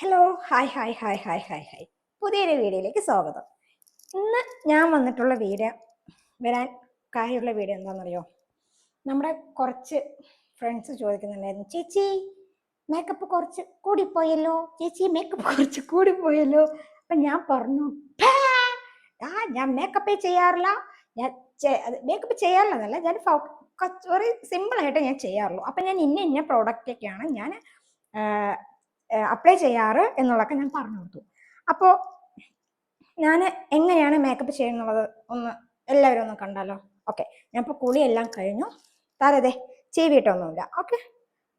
Hello hi hi hi hi hi hi പുതിയൊരു വീഡിയോയിലേക്ക് സ്വാഗതം. ഇന്ന് ഞാൻ വന്നിട്ടുള്ള വീഡിയോ വരാൻ കാര്യമുള്ള വീഡിയോ എന്താണെന്നറിയോ? നമ്മുടെ കുറച്ച് ഫ്രണ്ട്സ് ചോദിക്കുന്നുണ്ടായിരുന്നു. ചേച്ചി മേക്കപ്പ് കുറച്ച് കൂടിപ്പോയല്ലോ? ചേച്ചി മേക്കപ്പ് കുറച്ച് കൂടിപ്പോയല്ലോ? അപ്പം ഞാൻ പറഞ്ഞു ആ ഞാൻ മേക്കപ്പേ ചെയ്യാറില്ല. ഞാൻ മേക്കപ്പ് ചെയ്യാറില്ലെന്നല്ല ഞാൻ ഒരു സിമ്പിളായിട്ട് ഞാൻ ചെയ്യാറുള്ളൂ. അപ്പം ഞാൻ ഇന്ന ഇന്ന പ്രോഡക്റ്റൊക്കെയാണ് ഞാൻ അപ്ലൈ ചെയ്യാറ് എന്നുള്ളതൊക്കെ ഞാൻ പറഞ്ഞു കൊടുത്തു. അപ്പോൾ ഞാൻ എങ്ങനെയാണ് മേക്കപ്പ് ചെയ്യുന്നുള്ളത് ഒന്ന് എല്ലാവരും ഒന്ന് കണ്ടാലോ? ഓക്കെ ഞാൻ ഇപ്പോൾ കുളിയെല്ലാം കഴിഞ്ഞു. താരതേ ചീവിയിട്ടൊന്നുമില്ല ഓക്കെ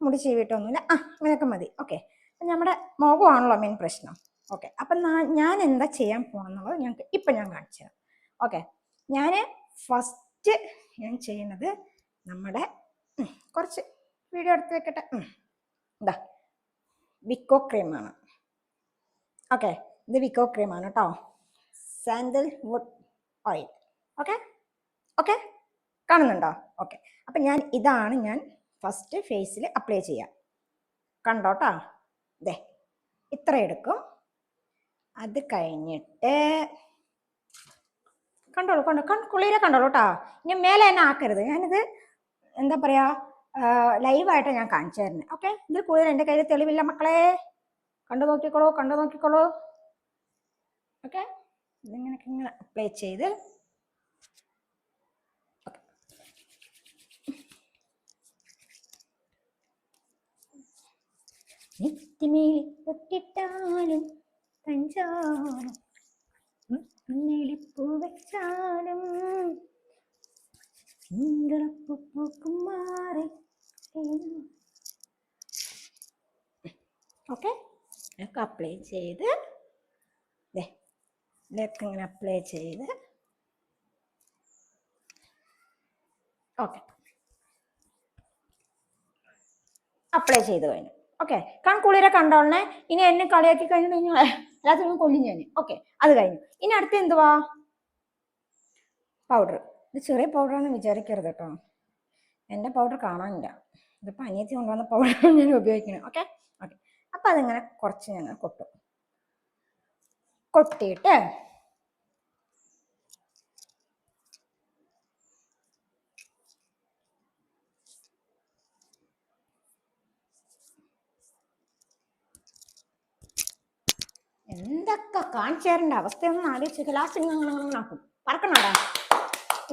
മുടി ചീവിയിട്ടൊന്നുമില്ല ആ അങ്ങനെയൊക്കെ മതി. ഓക്കെ നമ്മുടെ മുഖമാണല്ലോ മെയിൻ പ്രശ്നം. ഓക്കെ അപ്പം ഞാൻ എന്താ ചെയ്യാൻ പോകണമെന്നുള്ളത് ഞങ്ങൾക്ക് ഇപ്പം ഞാൻ കാണിച്ചു തരാം. ഓക്കെ ഞാൻ ഫസ്റ്റ് ഞാൻ ചെയ്യുന്നത് നമ്മുടെ കുറച്ച് വീഡിയോ എടുത്ത് വെക്കട്ടെ. ഇതാ വിക്കോ ക്രീമാണ് ഓക്കെ ഇത് വിക്കോ ക്രീമാണ് കേട്ടോ. Sandal wood oil. Okay okay കാണുന്നുണ്ടോ? ഓക്കെ അപ്പം ഞാൻ ഇതാണ് ഞാൻ ഫസ്റ്റ് ഫേസിൽ അപ്ലൈ ചെയ്യാം. കണ്ടോ കേട്ടോ ദേ ഇത്ര എടുക്കും. അത് കഴിഞ്ഞിട്ട് കണ്ടോളൂ കണ്ടോ കൺ കുളിരെ കണ്ടോളൂ കേട്ടോ ഇനി മേലെ തന്നെ ആക്കരുത്. ഞാനിത് എന്താ പറയാ? ലൈവായിട്ട് ഞാൻ കാണിച്ചു തരുന്നത് ഓക്കെ ഇതിൽ കൂടുതൽ എന്റെ കയ്യിൽ തെളിവില്ല മക്കളെ. കണ്ടു നോക്കിക്കോളൂ കണ്ടു നോക്കിക്കോളൂ. ഓക്കെ ഇതിങ്ങനെ ഇങ്ങനെ അപ്ലൈ ചെയ്ത്. നെറ്റിമേലി പൊട്ടിട്ടാലും തഞ്ചാലും വെച്ചാലും ഓക്കെ അപ്ലൈ ചെയ്ത് ഇങ്ങനെ അപ്ലൈ ചെയ്ത് ഓക്കെ അപ്ലൈ ചെയ്ത് കഴിഞ്ഞു. ഓക്കെ കൺകുളിരെ കണ്ടോളണേ. ഇനി എന്നെ കളിയാക്കി കഴിഞ്ഞു കഴിഞ്ഞാൽ എല്ലാത്തിനും കൊല്ലും ഞാൻ ഓക്കെ അത് കഴിഞ്ഞു. ഇനി അടുത്ത് എന്തുവാ? പൗഡർ ഇത് ചെറിയ പൗഡറാണെന്ന് വിചാരിക്കരുത് കേട്ടോ എന്റെ പൗഡർ കാണാനില്ല ഇതിപ്പോൾ അനിയത്തി കൊണ്ടുവന്ന പൗഡറാണ് ഞാൻ ഉപയോഗിക്കുന്നത് ഓക്കെ ഓക്കെ അപ്പം അതിങ്ങനെ കുറച്ച് ഞങ്ങൾ കൊട്ടും കൊട്ടിയിട്ട് എന്തൊക്കെ കാണിച്ചു അവസ്ഥയൊന്നും ആലോചിച്ച് ലാസ്റ്റ് ഇങ്ങനെ ആക്കും പറക്കണടാ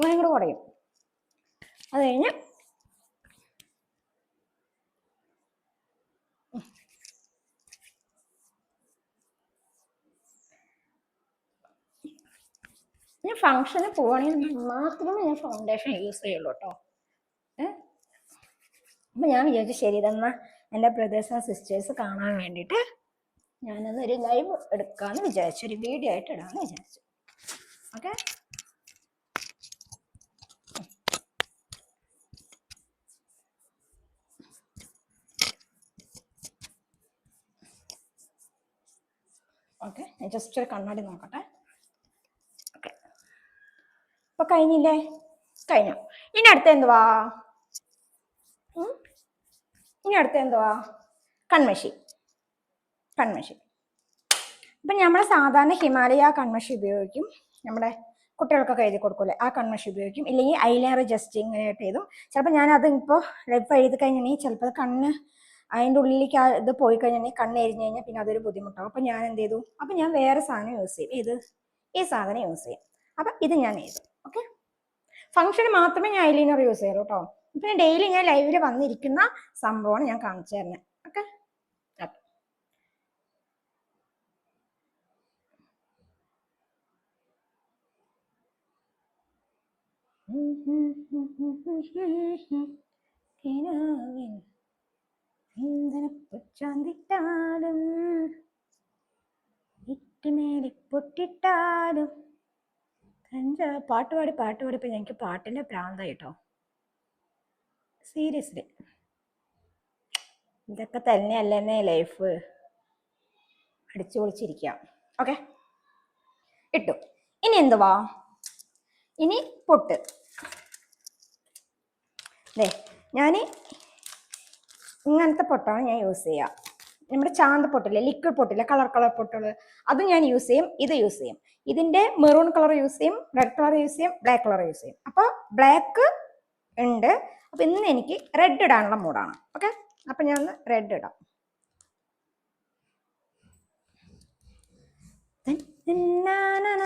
ഇങ്ങനെ കൂടെ കുറയും. അത് കഴിഞ്ഞ് ഞാൻ ഫങ്ഷന് പോവാണെങ്കിൽ മാത്രമേ ഞാൻ ഫൗണ്ടേഷൻ യൂസ് ചെയ്യുള്ളൂ കേട്ടോ അപ്പം ഞാൻ വിചാരിച്ചു ശരി തന്ന എന്റെ ബ്രദേഴ്സ് ആൻഡ് സിസ്റ്റേഴ്സ് കാണാൻ വേണ്ടിയിട്ട് ഞാനൊന്ന് ഒരു ലൈവ് എടുക്കാമെന്ന് വിചാരിച്ചു ഒരു വീഡിയോ ആയിട്ട് ഇടാമെന്ന് വിചാരിച്ചു. ഓക്കെ ഓക്കെ ജസ്റ്റ് ഒരു കണ്ണാടി നോക്കട്ടെ. ഓക്കെ ഇപ്പൊ കഴിഞ്ഞില്ലേ? കഴിഞ്ഞു. ഇനി അടുത്ത എന്തുവാ? ഇനി അടുത്ത എന്തുവാ? കൺമഷി. കൺമഷി. ഇപ്പം നമ്മൾ സാധാരണ ഹിമാലയ കൺമഷി ഉപയോഗിക്കും. നമ്മുടെ കുട്ടികൾക്കൊക്കെ എഴുതി കൊടുക്കൂലേ ആ കൺമഷി ഉപയോഗിക്കും. ഇല്ലെങ്കിൽ ഐലൈനർ ജസ്റ്റ് ഇങ്ങനെ എഴുതും. ചിലപ്പോൾ ഞാൻ അത് ഇപ്പോൾ ലൈഫ് എഴുതി കഴിഞ്ഞിട്ടുണ്ടെങ്കിൽ ചിലപ്പോൾ കണ്ണ് അതിന്റെ ഉള്ളിലേക്ക് ആ ഇത് പോയി കഴിഞ്ഞാൽ കണ്ണ് എരിഞ്ഞു കഴിഞ്ഞാൽ പിന്നെ അതൊരു ബുദ്ധിമുട്ടാവും. അപ്പം ഞാൻ എന്ത് ചെയ്തു? അപ്പം ഞാൻ വേറെ സാധനം യൂസ് ചെയ്യും. ഏത്? ഈ സാധനം യൂസ് ചെയ്യും. അപ്പം ഇത് ഞാൻ എഴുതും. ഓക്കെ ഫംഗ്ഷന് മാത്രമേ ഞാൻ ഐലൈനർ യൂസ് ചെയ്യാറു കേട്ടോ പിന്നെ ഡെയിലി ഞാൻ ലൈവിൽ വന്നിരിക്കുന്ന സംഭവമാണ് ഞാൻ കാണിച്ചു തരുന്നത് ഓക്കെ കിനാവിൻ ചന്തിട്ടാലും ഇട്ടുമേലി പൊട്ടിട്ടാലും. കഞ്ച പാട്ട് പാടി പാട്ട് പാടിയപ്പോൾ ഞങ്ങൾക്ക് പാട്ടിന്റെ പ്രാന്തായി കേട്ടോ. സീരിയസ്ലി. ഇതൊക്കെ തന്നെയല്ലേ ലൈഫ്. അടിച്ചു പൊളിച്ചിരിക്കാം. ഓക്കെ? ഇട്ടു. ഇനി എന്തുവാ? ഇനി പൊട്ട്. ഞാൻ ഇങ്ങനത്തെ പൊട്ടാണ് ഞാൻ യൂസ് ചെയ്യുക നമ്മുടെ ചാന്ത് പൊട്ടില്ലേ ലിക്വിഡ് പൊട്ടില്ലേ കളർ കളർ പൊട്ടുകൾ അത് ഞാൻ യൂസ് ചെയ്യും ഇത് യൂസ് ചെയ്യും. ഇതിന്റെ മെറൂൺ കളർ യൂസ് ചെയ്യും റെഡ് കളർ യൂസ് ചെയ്യും ബ്ലാക്ക് കളർ യൂസ് ചെയ്യും. അപ്പോൾ ബ്ലാക്ക് ഉണ്ട്. അപ്പോൾ ഇന്ന് എനിക്ക് റെഡ് ഇടാനുള്ള മൂഡാണ്. ഓക്കെ അപ്പം ഞാൻ ഒന്ന് റെഡ് ഇടാം. തന്നന്നാനന.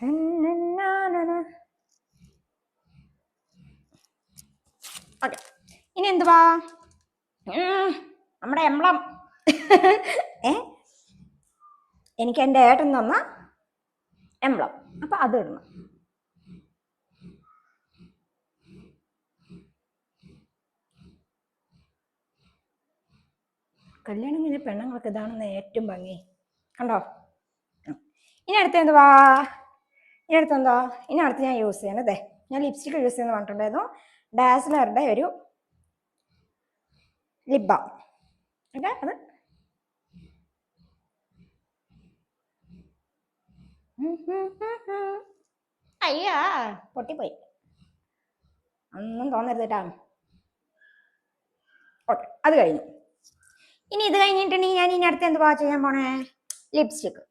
തന്നന്നാനന. ഓക്കെ എന്തുവാ നമ്മുടെ എംബ്ലം. ഏ? എനിക്ക് എന്റെ ഏട്ടൻ തന്ന എംബ്ലം. അപ്പൊ അത് ഇടണം. കല്യാണം കഴിഞ്ഞ പെണ്ണുങ്ങൾക്ക് ഇതാണെന്ന് ഏറ്റവും ഭംഗി. കണ്ടോ? ഇനി അടുത്ത എന്തുവാ? ഇനി അടുത്ത എന്താ ഇനി അടുത്ത് ഞാൻ യൂസ് ചെയ്യണതേ. ഞാൻ ലിപ്സ്റ്റിക് യൂസ് ചെയ്യുന്ന പറഞ്ഞിട്ടുണ്ടായിരുന്നു. ഡാസ്ലറുടെ ഒരു ലിപ് ബാം ഓക്കെ അത്. അയ്യാ. പൊട്ടിപ്പോയി. ഒന്നും തോന്നരുത് കേട്ടാ ഓക്കെ അത് കഴിഞ്ഞു. ഇനി ഇത് കഴിഞ്ഞിട്ടുണ്ടെങ്കിൽ ഞാൻ ഇനി അടുത്ത് എന്ത് വാച്ച് ചെയ്യാൻ പോണേ? ലിപ്സ്റ്റിക്ക്.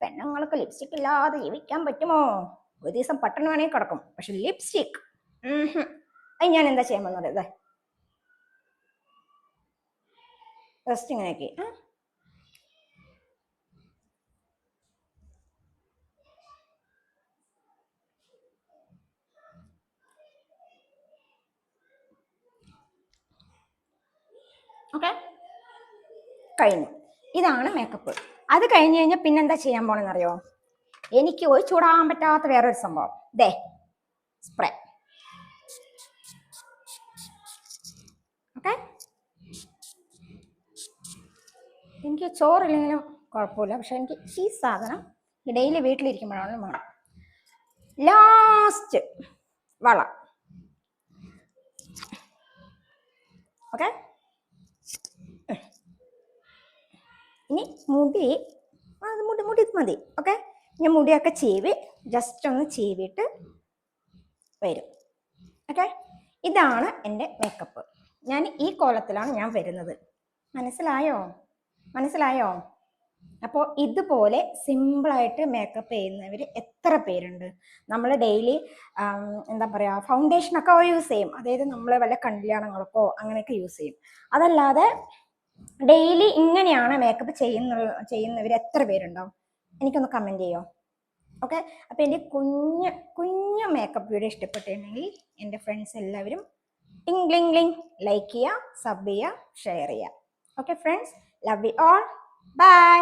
പെണ്ണുങ്ങൾക്ക് ലിപ്സ്റ്റിക് ഇല്ലാതെ ജീവിക്കാൻ പറ്റുമോ? ഒരു ദിവസം പട്ടണം വേണമെങ്കിൽ കിടക്കും. പക്ഷെ ലിപ്സ്റ്റിക് അത് ഞാൻ എന്താ ചെയ്യാൻ പോകുന്നത് ഇതേ ജസ്റ്റ് ഇങ്ങനെയൊക്കെ ആ. ഓക്കെ. കഴിഞ്ഞു. ഇതാണ് മേക്കപ്പ് അത് കഴിഞ്ഞു കഴിഞ്ഞാൽ പിന്നെന്താ ചെയ്യാൻ പോണെന്നറിയോ? എനിക്ക് ഒരു ചൂടാൻ പറ്റാത്ത വേറൊരു സംഭവം. ദേ സ്പ്രേ ഓക്കെ? എനിക്ക് ചോറില്ലെങ്കിലും കുഴപ്പമില്ല. പക്ഷെ എനിക്ക് ഈ സാധനം ഡെയിലി വീട്ടിലിരിക്കുമ്പോഴാണ് വേണം. ലാസ്റ്റ് വള. ഓക്കെ ഇനി മുടി. അത് മുടി മുടി മതി. ഓക്കെ ഞാൻ മുടിയൊക്കെ ചീവി ജസ്റ്റ് ഒന്ന് ചീവിയിട്ട് വരും. ഓക്കെ ഇതാണ് എന്റെ മേക്കപ്പ് ഞാൻ ഈ കോലത്തിലാണ് ഞാൻ വരുന്നത്. മനസ്സിലായോ? മനസ്സിലായോ? അപ്പോൾ ഇതുപോലെ സിമ്പിളായിട്ട് മേക്കപ്പ് ചെയ്യുന്നവർ എത്ര പേരുണ്ട്? നമ്മൾ ഡെയിലി എന്താ പറയുക ഫൗണ്ടേഷനൊക്കെ യൂസ് ചെയ്യും. അതായത് നമ്മൾ വല്ല കല്യാണങ്ങൾക്കോ അങ്ങനെയൊക്കെ യൂസ് ചെയ്യും. അതല്ലാതെ ഡെയിലി ഇങ്ങനെയാണ് മേക്കപ്പ് ചെയ്യുന്ന ചെയ്യുന്നവർ എത്ര പേരുണ്ടാവും എനിക്കൊന്ന് കമന്റ് ചെയ്യോ? ഓക്കെ അപ്പോൾ എന്റെ കുഞ്ഞ് കുഞ്ഞു മേക്കപ്പ് വീഡിയോ ഇഷ്ടപ്പെട്ടിട്ടുണ്ടെങ്കിൽ എന്റെ ഫ്രണ്ട്സ് എല്ലാവരും ടിങ് ലിങ് ലിങ് ലൈക്ക് ചെയ്യുക സബ് ചെയ്യുക ഷെയർ ചെയ്യുക. Okay friends love you all bye